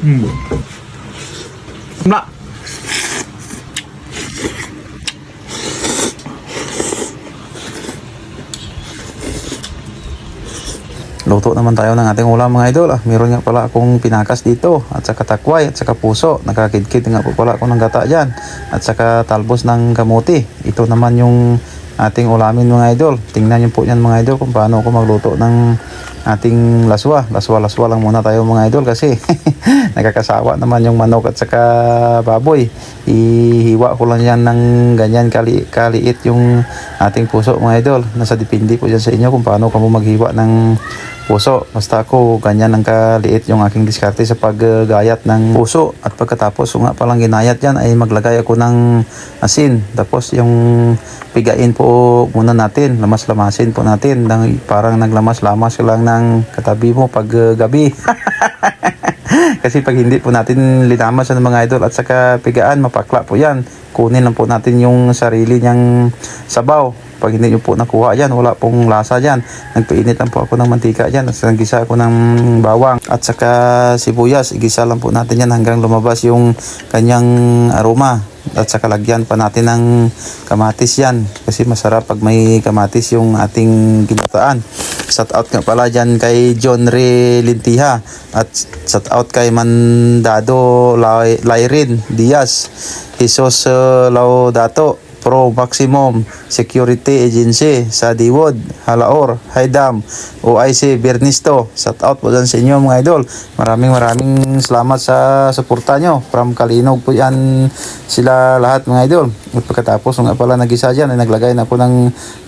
Hmm. Mla. Luto naman tayo ng ating ulam mga idol. Ah, meron nga pala akong pinakas dito at saka takway at saka puso. Nakakidkid nga po pala ako ng gata dyan. At saka talbos ng kamuti. Ito naman yung ating ulamin mga idol. Tingnan niyo po yan mga idol kung paano ako magluto ng ating laswa. Laswa-laswa lang muna tayo mga idol kasi nakakasawa naman yung manok at saka baboy. Ihiwa ko lang yan ng ganyan kali kaliit yung ating puso mga idol. Nasa depende po dyan sa inyo kung paano kamo maghiwa ng puso. Basta ako ganyan ang kaliit yung aking diskarte sa paggayat ng puso. At pagkatapos kung nga palang ginayat yan ay maglagay ako ng asin. Tapos yung pigain po muna natin. Lamas-lamasin po natin. Nang, parang naglamas-lamas lang ng katabi mo pag gabi. Kasi pag hindi po natin linamas ng mga idol at saka pigaan, mapakla po yan. Kunin lang po natin yung sarili niyang sabaw. Pag hindi nyo po nakuha yan, wala pong lasa dyan. Nagpainit lang po ako ng mantika dyan. At saka gisa ako ng bawang. At saka sibuyas, igisa lang po natin yan hanggang lumabas yung kanyang aroma. At saka lagyan pa natin ng kamatis yan. Kasi masarap pag may kamatis yung ating ginataan. Shout out nga pala dyan kay John Ray Lintiha. At shout out kay Mandado Lai- Lairin Diaz. Jesus uh, Laudato. Pro Maximum Security Agency sa Diwod, Halaor, Haydam, OIC, Bernisto. Shout out po dyan sa inyo mga idol. Maraming maraming salamat sa suporta nyo. From Kalinog po yan sila lahat mga idol. At pagkatapos nga pala nagisa dyan ay naglagay na ako ng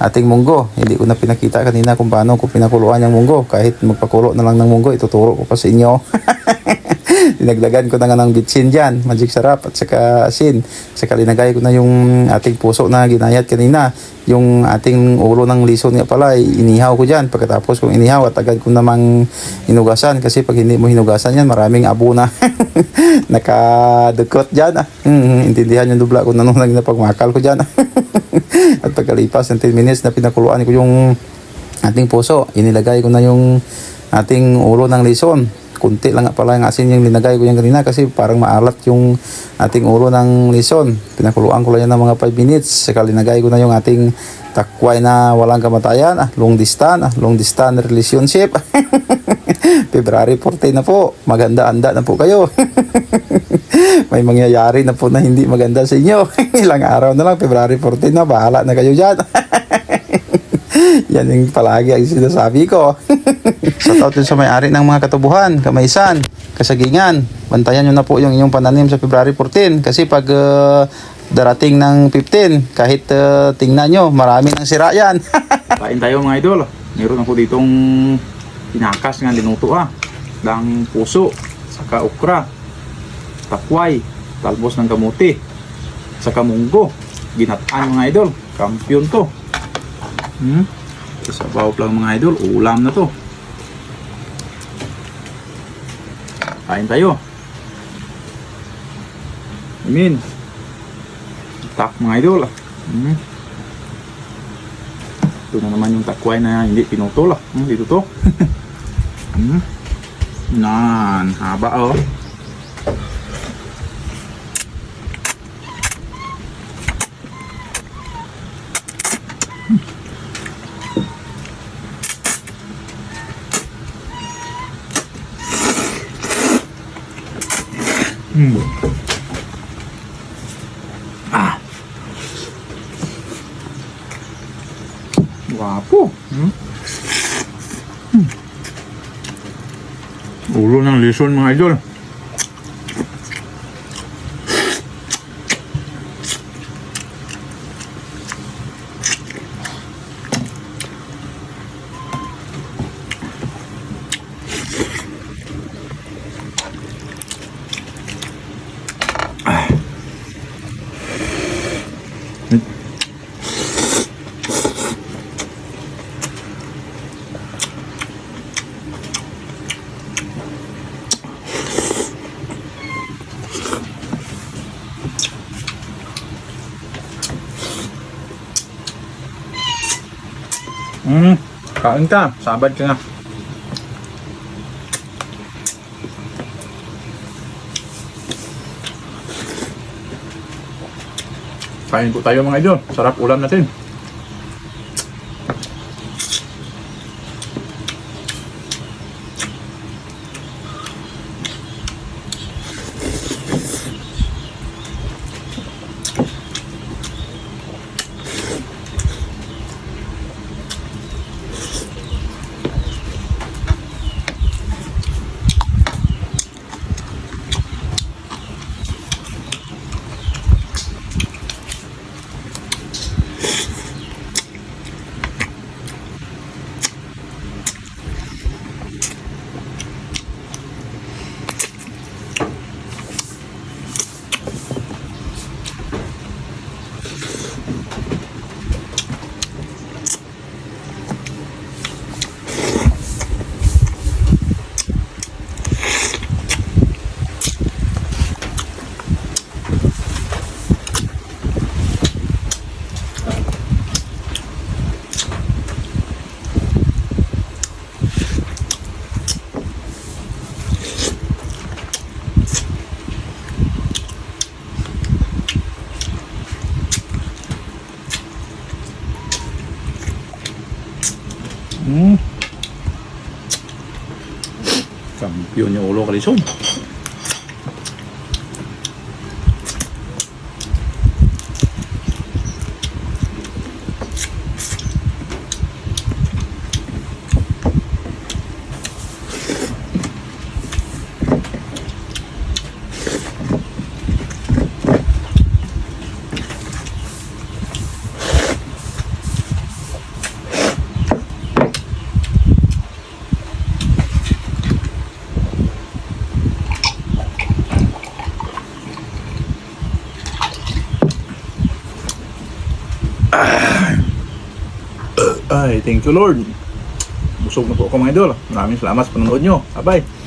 ating munggo. Hindi ko na pinakita kanina kung paano ko pinakuluan yung munggo. Kahit magpakulo na lang ng munggo, ituturo ko pa sa inyo. Dinagdagan ko na nga ng bitsin dyan, magic sarap at saka asin. Saka linagay ko na yung ating puso na ginayat kanina. Yung ating ulo ng lison nga pala, ay inihaw ko dyan. Pagkatapos kong inihaw at agad ko namang hinugasan. Kasi pag hindi mo hinugasan yan, maraming abo na nakadukot dyan. Ah. Hmm, intindihan yung dubla ko na nung na pagmakal ko dyan. at pagkalipas ng 10 minutes na pinakuluan ko yung ating puso, inilagay ko na yung ating ulo ng lison kunti lang pala yung asin yung linagay ko yan kanina kasi parang maalat yung ating ulo ng lison. Pinakuluan ko lang yan ng mga 5 minutes. Saka linagay ko na yung ating takway na walang kamatayan, ah, long distance, ah, long distance relationship. February 14 na po. Maganda-anda na po kayo. May mangyayari na po na hindi maganda sa inyo. Ilang araw na lang, February 14 na, bahala na kayo dyan. Yan yung palagi ang sinasabi ko. Shoutout din sa may-ari ng mga katubuhan, kamaysan, kasagingan. Bantayan nyo na po yung inyong pananim sa February 14 kasi pag uh, darating ng 15, kahit uh, tingnan nyo, marami ng sira yan. Kain tayo mga idol. Meron ako ditong pinakas nga linuto ah. Dang puso, saka okra, takway, talbos ng kamuti, saka munggo. Ginataan mga idol. Kampiyon to. Hmm? Sa bawap lang mga idol, ulam na to. Kain tayo. Amin. Tak mga idol. Hmm. Ito na naman yung takway na hindi pinutol. Hmm, dito to. hmm. Nan, haba oh. Hmm. Ah. Guwapo. Hmm? Hmm. Ulo ng lison mga idol. Hmm, kain ka. Sabad ka nga. Kain po tayo mga idol. Sarap ulam natin. Mm. Kampiyon yung ulo kalisod. Ay, thank you Lord. Busog na po ako mga idol. Maraming salamat sa panonood nyo. Bye-bye.